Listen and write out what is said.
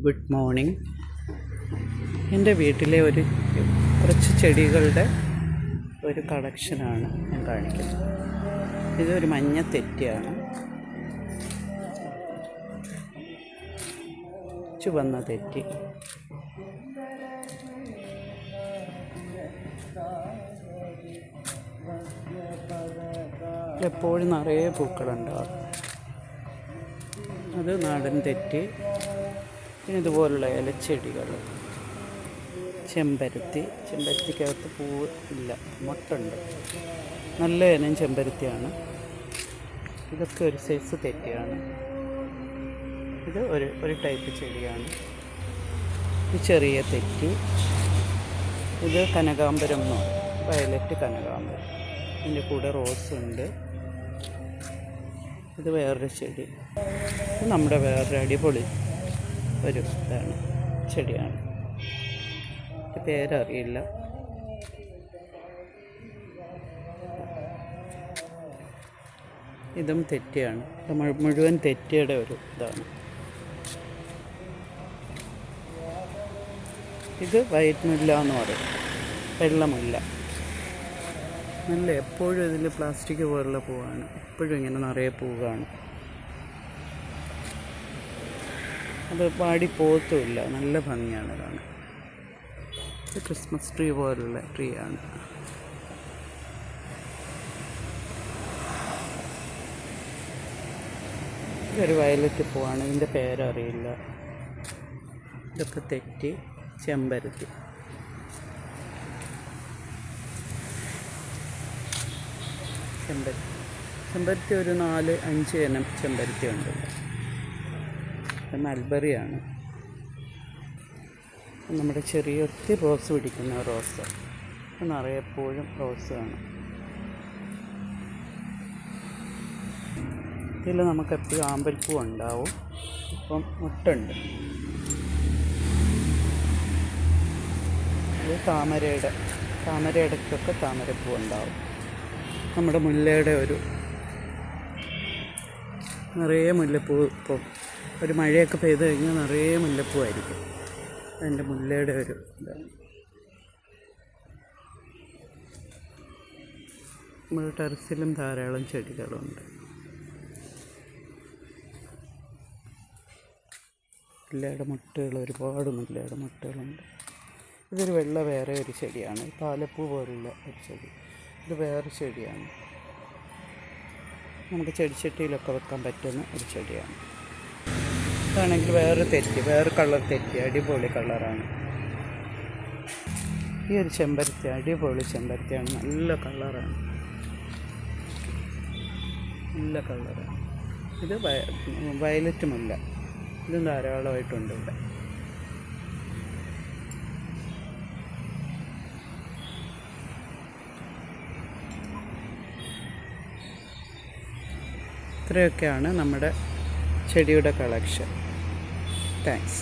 Good morning. എന്റെ വീട്ടിലെ ഒരു കുറച്ച് ചെടികളുടെ ഒരു കളക്ഷനാണ് ഞാൻ കാണിക്കുന്നത്. ഇതൊരു മഞ്ഞ തെറ്റിയാണ്. ചുവന്ന തെറ്റി. എപ്പോഴും നിറയെ പൂക്കളുണ്ടാവും അത് നാടൻ തെറ്റി. പിന്നെ ഇതുപോലുള്ള ഇലച്ചെടികൾ. ചെമ്പരത്തി. ചെമ്പരത്തിക്കകത്ത് പൂവ് ഇല്ല. മൊട്ടുണ്ട്. നല്ല ഇനം ചെമ്പരത്തിയാണ്. ഇതൊക്കെ ഒരു സൈസ് തെറ്റിയാണ്. ഇത് ഒരു ഒരു ടൈപ്പ് ചെടിയാണ്. ഇത് ചെറിയ തെറ്റി. ഇത് പറയും വയലറ്റ് കനകാംബരം ഇതിന്റെ കൂടെ റോസ് ഉണ്ട്. ഇത് വേറൊരു ചെടി. ഇത് നമ്മുടെ വേറൊരു അടിപൊളി ഒരു ഇതാണ് ചെടിയാണ്. പേരറിയില്ല. ഇതും തെറ്റിയാണ്. മുഴുവൻ തെറ്റിയുടെ ഒരു ഇതാണ്. ഇത് വൈറ്റ് മുല്ല എന്ന് പറയും. വെള്ളമുല്ല. നല്ല എപ്പോഴും ഇതിൽ പ്ലാസ്റ്റിക് പോലുള്ള പൂവാണ്. എപ്പോഴും ഇങ്ങനെ നിറയെ പൂവാണ്. അത് പാടി പോകത്തുമില്ല. നല്ല ഭംഗിയാണ് കാണാൻ. ഇത് ക്രിസ്മസ് ട്രീ പോലുള്ള ട്രീ ആണ്. ഇതൊരു വയലറ്റ് പൂവാണ്. ഇതിന്റെ പേരറിയില്ല. ഇതൊക്കെ തെറ്റി ചെമ്പരത്തി. ചെമ്പരത്തി. ചെമ്പരത്തി ഒരു നാല് അഞ്ച് ഇനം ചെമ്പരത്തി ഉണ്ട്. ഇത് മൽബറിയാണ്. നമ്മുടെ ചെറിയ ഒത്തിരി റോസ് പിടിക്കുന്ന റോസ്. നിറയെപ്പോഴും റോസ് ആണ് ഇതിൽ നമുക്ക് എപ്പോഴും ആമ്പൽപ്പൂ ഉണ്ടാവും. ഇപ്പം മുട്ടുണ്ട്. ഇത് താമരയുടെ താമരയിടയ്ക്കൊക്കെ താമരപ്പൂ ഉണ്ടാവും. നമ്മുടെ മുല്ലയുടെ ഒരു നിറയെ മുല്ലപ്പൂ ഇപ്പോൾ ഒരു മഴയൊക്കെ പെയ്ത് കഴിഞ്ഞാൽ നിറയെ മുല്ലപ്പൂവായിരിക്കും. അതിന്റെ മുല്ലയുടെ ഒരു ഇതാണ് നമ്മുടെ ടെറസിലും ധാരാളം ചെടികളുണ്ട്. മുല്ലയുടെ മുട്ടകൾ ഒരുപാട് മുല്ലയുടെ മുട്ടകളുണ്ട്. ഇതൊരു വെള്ള വേറെ ഒരു ചെടിയാണ്. പാലപ്പൂ പോലുള്ള ഒരു ചെടി. ഇത് വേറെ ചെടിയാണ്. നമുക്ക് ചെടിച്ചട്ടിയിലൊക്കെ വെക്കാൻ പറ്റുന്ന ഒരു ചെടിയാണ്. ഇതാണെങ്കിൽ വേറെ തെറ്റ് വേറെ കളർ തെറ്റി അടിപൊളി കളറാണ് ഈ ഒരു ചെമ്പരത്തി അടിപൊളി ചെമ്പരത്തിയാണ് നല്ല കളറാണ് നല്ല കളറാണ് ഇത് വയലറ്റുമല്ല ഇതും ധാരാളമായിട്ടുണ്ട് ഇവിടെ. ഇത്രയൊക്കെയാണ് നമ്മുടെ ചെടിയുടെ കളക്ഷൻ താങ്ക്സ്